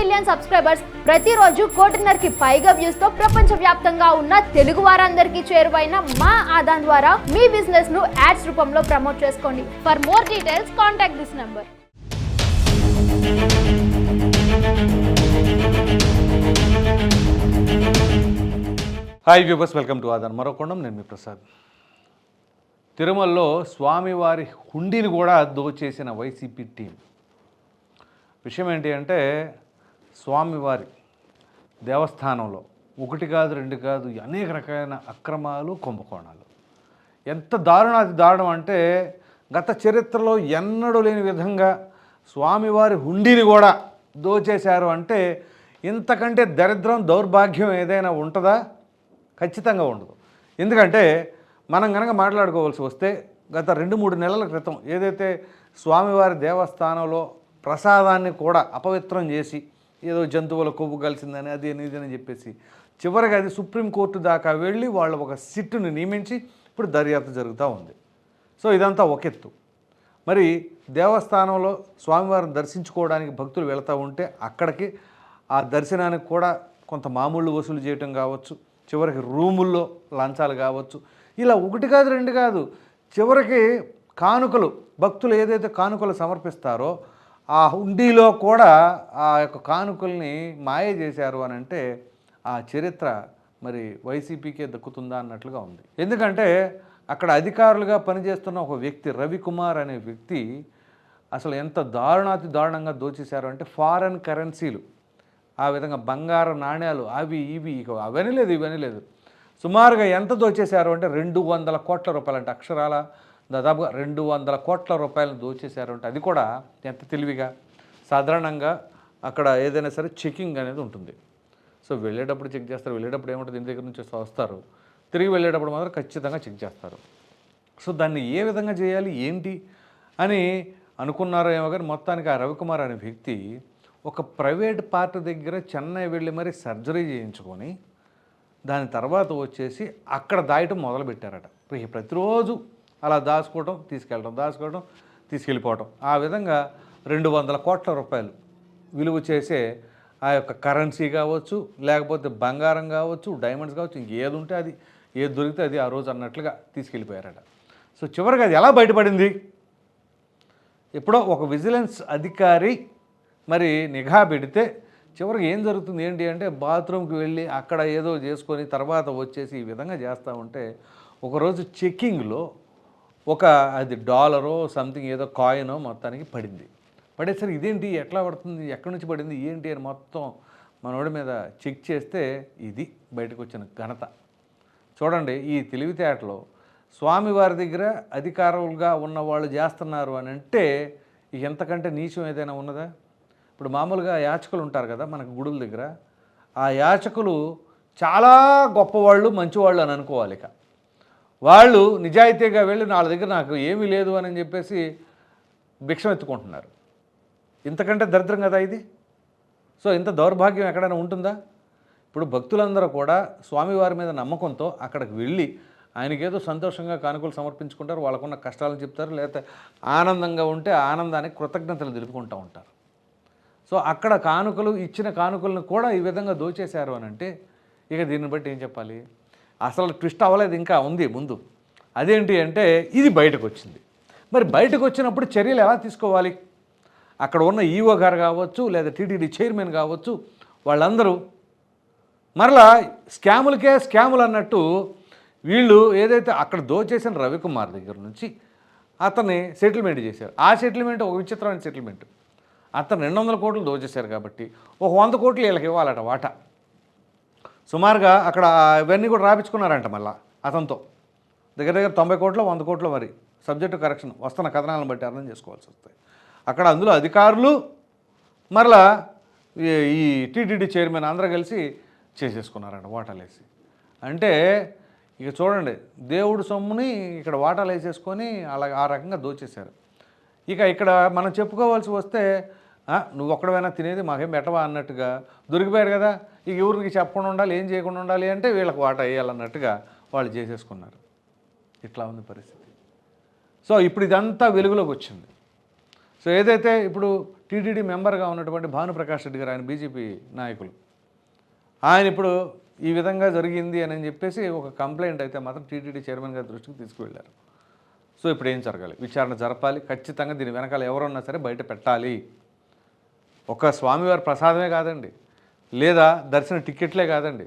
Million subscribers ప్రతిరోజు కోటిన్నరకి పైగా వ్యూస్తో ప్రపంచ వ్యాప్తంగా ఉన్న తెలుగు వారందరికీ చేరువైన మా ఆదాన్ ద్వారా మీ బిజినెస్ను యాడ్స్ రూపంలో ప్రమోట్ చేసుకోండి. For more details contact this number hi viewers welcome to Aadan మరొకొండం నేను మీ ప్రసాద్. తిరుమలలో స్వామివారి హుండీని కూడా దోచేసిన వైసీపీ టీం. విషయం ఏంటి అంటే స్వామివారి దేవస్థానంలో ఒకటి కాదు రెండు కాదు అనేక రకాలైన అక్రమాలు కుంభకోణాలు. ఎంత దారుణాది దారుణం అంటే గత చరిత్రలో ఎన్నడూ లేని విధంగా స్వామివారి హుండీని కూడా దోచేశారు అంటే ఇంతకంటే దరిద్రం దౌర్భాగ్యం ఏదైనా ఉంటుందా? ఖచ్చితంగా ఉండదు. ఎందుకంటే మనం కనుక మాట్లాడుకోవాల్సి వస్తే గత రెండు మూడు నెలల క్రితం ఏదైతే స్వామివారి దేవస్థానంలో ప్రసాదాన్ని కూడా అపవిత్రం చేసి ఏదో జంతువుల కొవ్వు కలిసిందని అది అని అని చెప్పేసి చివరికి అది సుప్రీంకోర్టు దాకా వెళ్ళి వాళ్ళు ఒక సిట్టుని నియమించి ఇప్పుడు దర్యాప్తు జరుగుతూ ఉంది. సో ఇదంతా ఒక ఎత్తు. మరి దేవస్థానంలో స్వామివారిని దర్శించుకోవడానికి భక్తులు వెళుతూ ఉంటే అక్కడికి ఆ దర్శనానికి కూడా కొంత మామూళ్ళు వసూలు చేయటం కావచ్చు చివరికి రూముల్లో లంచాలు కావచ్చు. ఇలా ఒకటి కాదు రెండు కాదు. చివరికి కానుకలు భక్తులు ఏదైతే కానుకలు సమర్పిస్తారో ఆ హుండీలో కూడా ఆ యొక్క కానుకల్ని మాయ చేశారు అని అంటే ఆ చరిత్ర మరి వైసీపీకే దక్కుతుందా అన్నట్లుగా ఉంది. ఎందుకంటే అక్కడ అధికారులుగా పనిచేస్తున్న ఒక వ్యక్తి రవికుమార్ అనే వ్యక్తి అసలు ఎంత దారుణాతి దారుణంగా దోచేశారు అంటే ఫారెన్ కరెన్సీలు. ఆ విధంగా బంగారు నాణ్యాలు అవి ఇవి ఇక అవన్నీ లేదు ఇవన్నీ లేదు. సుమారుగా ఎంత దోచేశారు అంటే రెండు వందల కోట్ల రూపాయలు అంటే అక్షరాల. దాదాపుగా రెండు వందల కోట్ల రూపాయలను దోచేశారంటే. అది కూడా ఎంత తెలివిగా? సాధారణంగా అక్కడ ఏదైనా సరే చెకింగ్ అనేది ఉంటుంది. సో వెళ్ళేటప్పుడు చెక్ చేస్తారు. వెళ్ళేటప్పుడు ఏముంటుంది? ఇంటి దగ్గర నుంచి వస్తారు. తిరిగి వెళ్ళేటప్పుడు మాత్రం ఖచ్చితంగా చెక్ చేస్తారు. సో దాన్ని ఏ విధంగా చేయాలి? ఏంటి? అని అనుకున్నారో ఏమో కానీ మొత్తానికి ఆ రవికుమార్ అనే వ్యక్తి ఒక ప్రైవేట్ పార్ట్ దగ్గర చెన్నై వెళ్ళి మరి సర్జరీ చేయించుకొని దాని తర్వాత వచ్చేసి అక్కడ దాయటం మొదలుపెట్టారట. ప్రతిరోజు అలా దాచుకోవటం తీసుకెళ్ళడం దాచుకోవడం తీసుకెళ్ళిపోవటం. ఆ విధంగా రెండు వందల కోట్ల రూపాయలు విలువ చేసే ఆ యొక్క కరెన్సీ కావచ్చు లేకపోతే బంగారం కావచ్చు డైమండ్స్ కావచ్చు ఇంకేది ఉంటే అది ఏది దొరికితే అది ఆ రోజు అన్నట్లుగా తీసుకెళ్ళిపోయారట. సో చివరికి అది ఎలా బయటపడింది? ఎప్పుడో ఒక విజిలెన్స్ అధికారి మరి నిఘా పెడితే చివరికి ఏం జరుగుతుంది? ఏంటి అంటే బాత్రూమ్కి వెళ్ళి అక్కడ ఏదో చేసుకొని తర్వాత వచ్చేసి ఈ విధంగా చేస్తూ ఉంటే ఒకరోజు చెక్కింగ్లో ఒక అది డాలరో సంథింగ్ ఏదో కాయినో మొత్తానికి పడింది. పడేసరికి ఇదేంటి? ఎట్లా పడుతుంది? ఎక్కడి నుంచి పడింది? ఏంటి అని మొత్తం మనోడి మీద చెక్ చేస్తే ఇది బయటకు వచ్చిన ఘనత. చూడండి ఈ తెలివితేటలో స్వామివారి దగ్గర అధికారులుగా ఉన్న వాళ్ళు చేస్తున్నారు అని అంటే ఎంతకంటే నీచం ఏదైనా ఉన్నదా? ఇప్పుడు మామూలుగా యాచకులు ఉంటారు కదా మనకు గుడుల దగ్గర. ఆ యాచకులు చాలా గొప్పవాళ్ళు మంచివాళ్ళు అని అనుకోవాలి ఇక. వాళ్ళు నిజాయితీగా వెళ్ళి వాళ్ళ దగ్గర నాకు ఏమీ లేదు అని చెప్పేసి భిక్షం ఎత్తుకుంటున్నారు ఇంతకంటే దరిద్రం కదా ఇది? సో ఇంత దౌర్భాగ్యం ఎక్కడైనా ఉంటుందా? ఇప్పుడు భక్తులందరూ కూడా స్వామివారి మీద నమ్మకంతో అక్కడికి వెళ్ళి ఆయనకేదో సంతోషంగా కానుకలు సమర్పించుకుంటారు వాళ్ళకున్న కష్టాలను చెప్తారు లేకపోతే ఆనందంగా ఉంటే ఆనందానికి కృతజ్ఞతలు తెలుపుకుంటూ ఉంటారు. సో అక్కడ కానుకలు ఇచ్చిన కానుకలను కూడా ఈ విధంగా దోచేశారు అని అంటే ఇక దీన్ని బట్టి ఏం చెప్పాలి? అసలు ట్విస్ట్ అవ్వలేదు ఇంకా ఉంది ముందు. అదేంటి అంటే ఇది బయటకు వచ్చింది మరి బయటకు వచ్చినప్పుడు చర్యలు ఎలా తీసుకోవాలి? అక్కడ ఉన్న ఈఓ గారు కావచ్చు లేదా టీటీడీ చైర్మన్ కావచ్చు వాళ్ళందరూ మరలా స్కాములకే స్కాములు అన్నట్టు వీళ్ళు ఏదైతే అక్కడ దోచేసిన రవికుమార్ దగ్గర నుంచి అతన్ని సెటిల్మెంట్ చేశారు. ఆ సెటిల్మెంట్ ఒక విచిత్రమైన సెటిల్మెంట్. అతను రెండు వందల కోట్లు దోచేశారు కాబట్టి ఒక వంద కోట్లు వీళ్ళకి ఇవ్వాలట వాటా. సుమారుగా అక్కడ ఇవన్నీ కూడా రాపించుకున్నారంట మళ్ళీ అతనితో. దగ్గర దగ్గర తొంభై కోట్లు వంద కోట్లు మరి సబ్జెక్టు కరెక్షన్ వస్తున్న కథనాలను బట్టి అర్థం చేసుకోవాల్సి వస్తాయి. అక్కడ అందులో అధికారులు మరలా ఈ- ఈ టీటీడీ చైర్మన్ అందరూ కలిసి చేసేసుకున్నారంట వాటాలు వేసి అంటే ఇక చూడండి దేవుడు సొమ్ముని ఇక్కడ వాటాలు వేసేసుకొని అలా ఆ రకంగా దోచేశారు. ఇక ఇక్కడ మనం చెప్పుకోవాల్సి వస్తే నువ్వు ఒక్కడమైనా తినేది మాకేం పెట్టవా అన్నట్టుగా దొరికిపోయారు కదా. ఇక ఎవరికి చెప్పకుండా ఉండాలి ఏం చేయకుండా ఉండాలి అంటే వీళ్ళకి వాటా వేయాలన్నట్టుగా వాళ్ళు చేసేసుకున్నారు. ఇట్లా ఉంది పరిస్థితి. సో ఇప్పుడు ఇదంతా వెలుగులోకి వచ్చింది. సో ఏదైతే ఇప్పుడు టీటీడీ మెంబర్గా ఉన్నటువంటి భానుప్రకాష్ రెడ్డి గారు ఆయన బీజేపీ నాయకులు ఆయన ఇప్పుడు ఈ విధంగా జరిగింది అని చెప్పేసి ఒక కంప్లైంట్ అయితే మాత్రం టీటీడీ చైర్మన్ గారి దృష్టికి తీసుకువెళ్ళారు. సో ఇప్పుడు ఏం జరగాలి? విచారణ జరపాలి. ఖచ్చితంగా దీని వెనకాల ఎవరున్నా సరే బయట పెట్టాలి. ఒక స్వామివారి ప్రసాదమే కాదండి. లేదా దర్శన టికెట్లే కాదండి.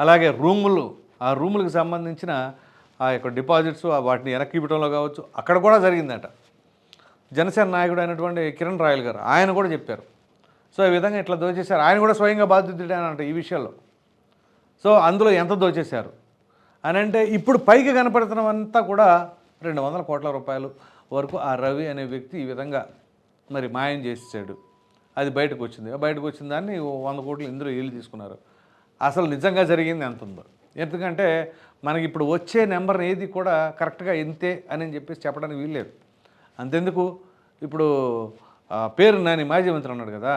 అలాగే రూములు ఆ రూములకు సంబంధించిన ఆ యొక్క డిపాజిట్స్ ఆ వాటిని వెనక్కి ఇవ్వడంలో కావచ్చు అక్కడ కూడా జరిగిందట. జనసేన నాయకుడు అయినటువంటి కిరణ్ రాయల్ గారు ఆయన కూడా చెప్పారు. సో ఈ విధంగా ఇట్లా దోచేశారు. ఆయన కూడా స్వయంగా బాధ్యతుడే ఈ విషయంలో. సో అందులో ఎంత దోచేశారు? అని అంటే ఇప్పుడు పైకి కనపడుతున్నవంతా కూడా రెండు వందల కోట్ల రూపాయలు వరకు ఆ రవి అనే వ్యక్తి ఈ విధంగా మరి మాయం చేసేసాడు అది బయటకు వచ్చింది. బయటకు వచ్చిన దాన్ని వంద కోట్లు ఇందులో వీళ్ళు తీసుకున్నారు. అసలు నిజంగా జరిగింది ఎంత ఉందో. ఎందుకంటే మనకి ఇప్పుడు వచ్చే నెంబర్ ఏది కూడా కరెక్ట్గా ఇంతే అని చెప్పేసి చెప్పడానికి వీల్లేదు. అంతెందుకు? ఇప్పుడు పేరు నాని మాజీ మంత్రి అన్నాడు కదా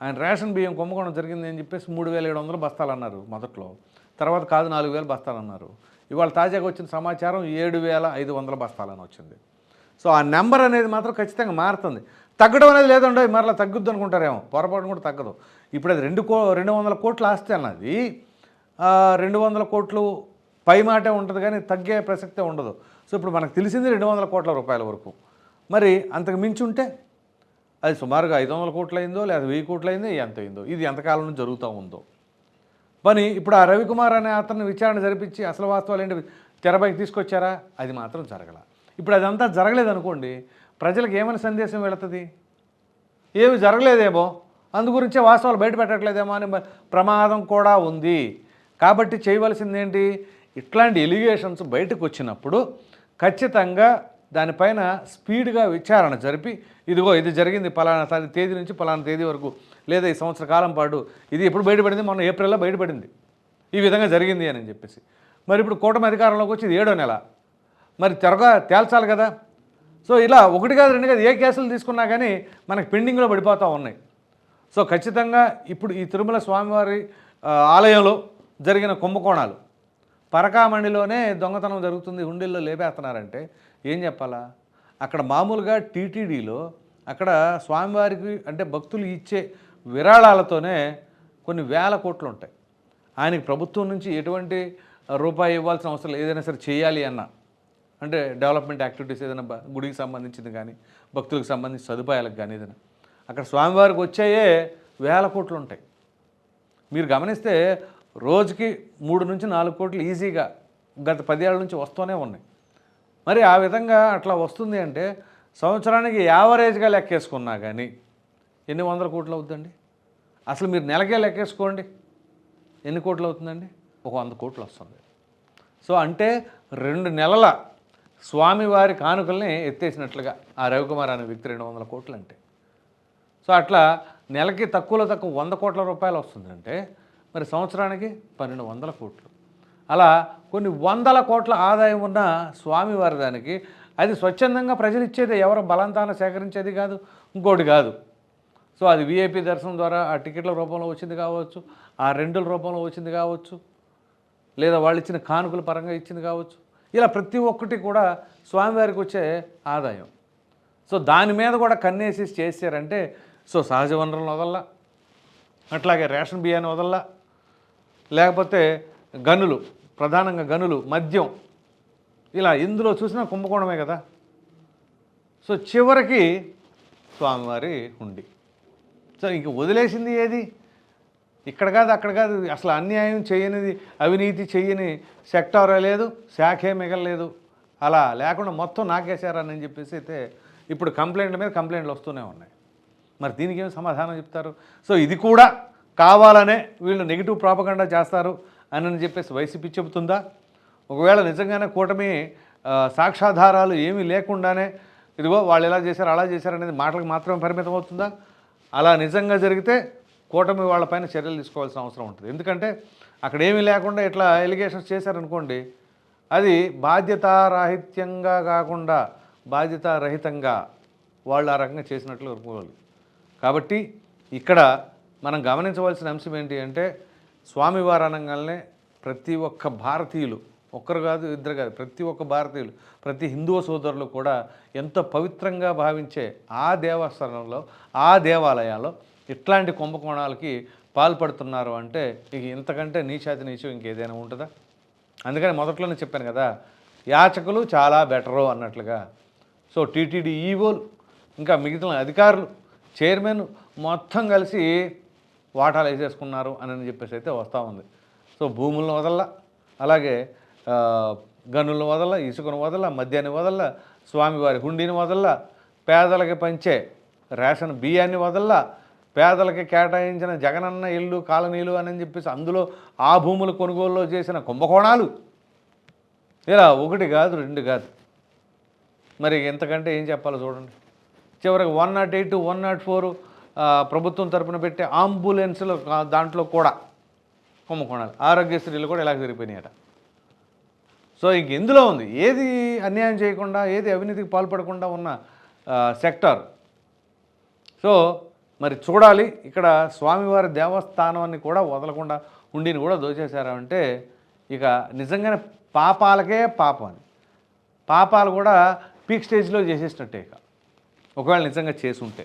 ఆయన రేషన్ బియ్యం కుంభకోణం జరిగింది అని చెప్పేసి మూడు వేల ఏడు వందలు బస్తాలు అన్నారు మొదట్లో. తర్వాత కాదు నాలుగు వేలు బస్తాలు అన్నారు. ఇవాళ తాజాగా వచ్చిన సమాచారం ఏడు వేల ఐదు వందల బస్తాలని వచ్చింది. సో ఆ నెంబర్ అనేది మాత్రం ఖచ్చితంగా మారుతుంది. తగ్గడం అనేది లేదండో మరలా తగ్గుద్ది అనుకుంటారేమో. పొరపాటు కూడా తగ్గదు. ఇప్పుడు అది రెండు కో రెండు వందల కోట్లు ఆస్తి అన్నది రెండు వందల కోట్లు పై మాటే ఉంటుంది కానీ తగ్గే ప్రసక్తే ఉండదు. సో ఇప్పుడు మనకు తెలిసింది రెండు వందల కోట్ల రూపాయల వరకు. మరి అంతకు మించి ఉంటే అది సుమారుగా ఐదు వందల కోట్లు అయిందో లేదా వెయ్యి కోట్లు అయిందో ఎంత అయిందో ఇది ఎంతకాలం నుంచి జరుగుతూ ఉందో. పని ఇప్పుడు ఆ రవికుమార్ అనే అతన్ని విచారణ జరిపించి అసలు వాస్తవాలు ఏంటి తెరపైకి తీసుకొచ్చారా? అది మాత్రం జరగల. ఇప్పుడు అదంతా జరగలేదు అనుకోండి ప్రజలకు ఏమైనా సందేశం వెళుతుంది? ఏమి జరగలేదేమో? అందుగురించే వాస్తవాలు బయట పెట్టట్లేదేమో అని ప్రమాదం కూడా ఉంది. కాబట్టి చేయవలసింది ఏంటి ఇట్లాంటి ఎలిగేషన్స్ బయటకు వచ్చినప్పుడు ఖచ్చితంగా దానిపైన స్పీడ్గా విచారణ జరిపి ఇదిగో ఇది జరిగింది పలానా తేదీ నుంచి పలానా తేదీ వరకు లేదా ఈ సంవత్సర కాలం పాటు ఇది ఎప్పుడు బయటపడింది? మొన్న ఏప్రిల్లో బయటపడింది. ఈ విధంగా జరిగింది అని చెప్పేసి. మరి ఇప్పుడు కూటమి అధికారంలోకి వచ్చి ఇది ఏడో నెల. మరి త్వరగా తేల్చాలి కదా. సో ఇలా ఒకటి కాదు రెండు కాదు ఏ కేసులు తీసుకున్నా కానీ మనకి పెండింగ్లో పడిపోతూ ఉన్నాయి. సో ఖచ్చితంగా ఇప్పుడు ఈ తిరుమల స్వామివారి ఆలయంలో జరిగిన కుంభకోణాలు. పరకామణిలోనే దొంగతనం జరుగుతుంది హుండీల్లో లేపేస్తున్నారంటే ఏం చెప్పాలా? అక్కడ మామూలుగా టీటీడీలో అక్కడ స్వామివారికి అంటే భక్తులు ఇచ్చే విరాళాలతోనే కొన్ని వేల కోట్లు ఉంటాయి. ఆయనకి ప్రభుత్వం నుంచి ఎటువంటి రూపాయి ఇవ్వాల్సిన అవసరం ఏదైనా సరే చేయాలి అన్న. అంటే డెవలప్మెంట్ యాక్టివిటీస్ ఏదైనా గుడికి సంబంధించింది కానీ భక్తులకు సంబంధించిన సదుపాయాలకు కానీ ఏదైనా. అక్కడ స్వామివారికి వచ్చాయే వేల కోట్లు ఉంటాయి. మీరు గమనిస్తే రోజుకి మూడు నుంచి నాలుగు కోట్లు ఈజీగా గత పదేళ్ళ నుంచి వస్తూనే ఉన్నాయి. మరి ఆ విధంగా అట్లా వస్తుంది అంటే సంవత్సరానికి యావరేజ్గా లెక్కేసుకున్నా కానీ ఎన్ని వందల కోట్లు అవుతుందండి అసలు మీరు నెలకే లెక్కేసుకోండి. ఎన్ని కోట్లు అవుతుందండి? ఒక వంద కోట్లు వస్తుంది. సో అంటే రెండు నెలల స్వామివారి కానుకల్ని ఎత్తేసినట్లుగా ఆ రవికుమార్ అనే వ్యక్తి రెండు వందల కోట్లు అంటే సో అట్లా నెలకి తక్కువలో తక్కువ వంద కోట్ల రూపాయలు వస్తుందంటే మరి సంవత్సరానికి పన్నెండు వందల కోట్లు. అలా కొన్ని వందల కోట్ల ఆదాయం ఉన్న స్వామివారి దానికి అది స్వచ్ఛందంగా ప్రజలు ఇచ్చేది ఎవరు బలంతాన సేకరించేది కాదు ఇంకోటి కాదు. సో అది విఐపి దర్శనం ద్వారా ఆ టికెట్ల రూపంలో వచ్చింది కావచ్చు ఆ రెండుల రూపంలో వచ్చింది కావచ్చు లేదా వాళ్ళు ఇచ్చిన కానుకల పరంగా ఇచ్చింది కావచ్చు. ఇలా ప్రతి ఒక్కటి కూడా స్వామివారికి వచ్చే ఆదాయం. సో దాని మీద కూడా కన్నేసి చేశారంటే సో సహజ వనరులను వదల్లా అట్లాగే రేషన్ బియ్యాన్ని వదల్లా లేకపోతే గనులు ప్రధానంగా గనులు మద్యం ఇలా ఇందులో చూసినా కుంభకోణమే కదా. సో చివరికి స్వామివారి ఉండి సో ఇంక వదిలేసింది ఏది? ఇక్కడ కాదు అక్కడ కాదు. అసలు అన్యాయం చేయనిది అవినీతి చేయని సెక్టారే లేదు శాఖే మిగలలేదు. అలా లేకుండా మొత్తం నాకేశారని చెప్పేసి అయితే ఇప్పుడు కంప్లైంట్ల మీద కంప్లైంట్లు వస్తూనే ఉన్నాయి. మరి దీనికి ఏం సమాధానం చెప్తారు? సో ఇది కూడా కావాలనే వీళ్ళు నెగిటివ్ ప్రాపగండా చేస్తారు అని చెప్పేసి వైసీపీ చెబుతుందా? ఒకవేళ నిజంగానే కూటమి సాక్ష్యాధారాలు ఏమీ లేకుండానే ఇదిగో వాళ్ళు ఎలా చేశారు అలా చేశారు అనేది మాటలకు మాత్రమే పరిమితం అవుతుందా అలా నిజంగా జరిగితే కూటమి వాళ్ళపైన చర్యలు తీసుకోవాల్సిన అవసరం ఉంటుంది. ఎందుకంటే అక్కడ ఏమీ లేకుండా ఇట్లా ఎలిగేషన్స్ చేశారనుకోండి అది బాధ్యతారాహిత్యంగా కాకుండా బాధ్యతారహితంగా వాళ్ళు ఆ రకంగా చేసినట్లు అనుకోవాలి కాబట్టి ఇక్కడ మనం గమనించవలసిన అంశం ఏంటి అంటే స్వామివారి అనగానే ప్రతి ఒక్క భారతీయులు ఒక్కరు కాదు ఇద్దరు కాదు ప్రతి ఒక్క భారతీయులు ప్రతి హిందూ సోదరులు కూడా ఎంతో పవిత్రంగా భావించే ఆ దేవస్థానంలో ఆ దేవాలయాల్లో ఇట్లాంటి కుంభకోణాలకి పాల్పడుతున్నారు అంటే ఇక ఇంతకంటే నీచాతి నీచం ఇంకేదైనా ఉంటుందా? అందుకని మొదట్లోనే చెప్పాను కదా యాచకులు చాలా బెటరు అన్నట్లుగా. సో టీటీడీ ఈవోలు ఇంకా మిగతా అధికారులు చైర్మన్ మొత్తం కలిసి వాటాలు వేసేసుకున్నారు అని చెప్పేసి అయితే వస్తూ ఉంది. సో భూములను వదల్లా అలాగే గనులను వదల ఇసుకను వదల మద్యాన్ని వదల స్వామివారి హుండీని వదల పేదలకి పంచే రేషన్ బియ్యాన్ని వదల పేదలకి కేటాయించిన జగనన్న ఇల్లు కాలనీలు అని చెప్పేసి అందులో ఆ భూములు కొనుగోలులో చేసిన కుంభకోణాలు. ఇలా ఒకటి కాదు రెండు కాదు. మరి ఎంతకంటే ఏం చెప్పాలో చూడండి. చివరికి one not eight one not four ప్రభుత్వం తరపున పెట్టే అంబులెన్స్లో దాంట్లో కూడా కుంభకోణాలు. ఆరోగ్యశ్రీలు కూడా ఇలా జరిగిపోయినాయట. సో ఇంక ఇందులో ఉంది. ఏది అన్యాయం చేయకుండా ఏది అవినీతికి పాల్పడకుండా ఉన్న సెక్టార్. సో మరి చూడాలి. ఇక్కడ స్వామివారి దేవస్థానాన్ని కూడా వదలకుండా ఉండిని కూడా దోచేశారంటే ఇక నిజంగానే పాపాలకే పాపం అని పాపాలు కూడా పీక్ స్టేజ్లో చేసేసినట్టే ఇక. ఒకవేళ నిజంగా చేసి ఉంటే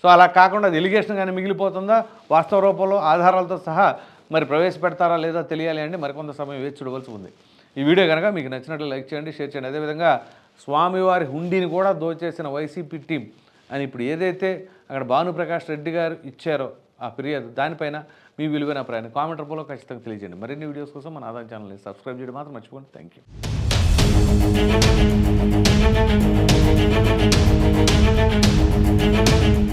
సో అలా కాకుండా అది ఎలిగేషన్ కానీ మిగిలిపోతుందా? వాస్తవ రూపంలో ఆధారాలతో సహా మరి ప్రవేశపెడతారా లేదా తెలియాలి అంటే మరికొంత సమయం వేచి చూడవలసి ఉంది. ఈ వీడియో కనుక మీకు నచ్చినట్లు లైక్ చేయండి షేర్ చేయండి. అదేవిధంగా స్వామివారి హుండీని కూడా దోచేసిన వైసీపీ టీం అని ఇప్పుడు ఏదైతే అక్కడ భానుప్రకాష్ రెడ్డి గారు ఇచ్చారో ఆ ఫిర్యాదు దానిపైన మీ విలువైన ప్రయాణం కామెంట్ రూపంలో ఖచ్చితంగా తెలియజేయండి. మరిన్ని వీడియోస్ కోసం మన ఆదాయం ఛానల్ని సబ్స్క్రైబ్ చేయడం మాత్రం మర్చిపోండి థ్యాంక్ యూ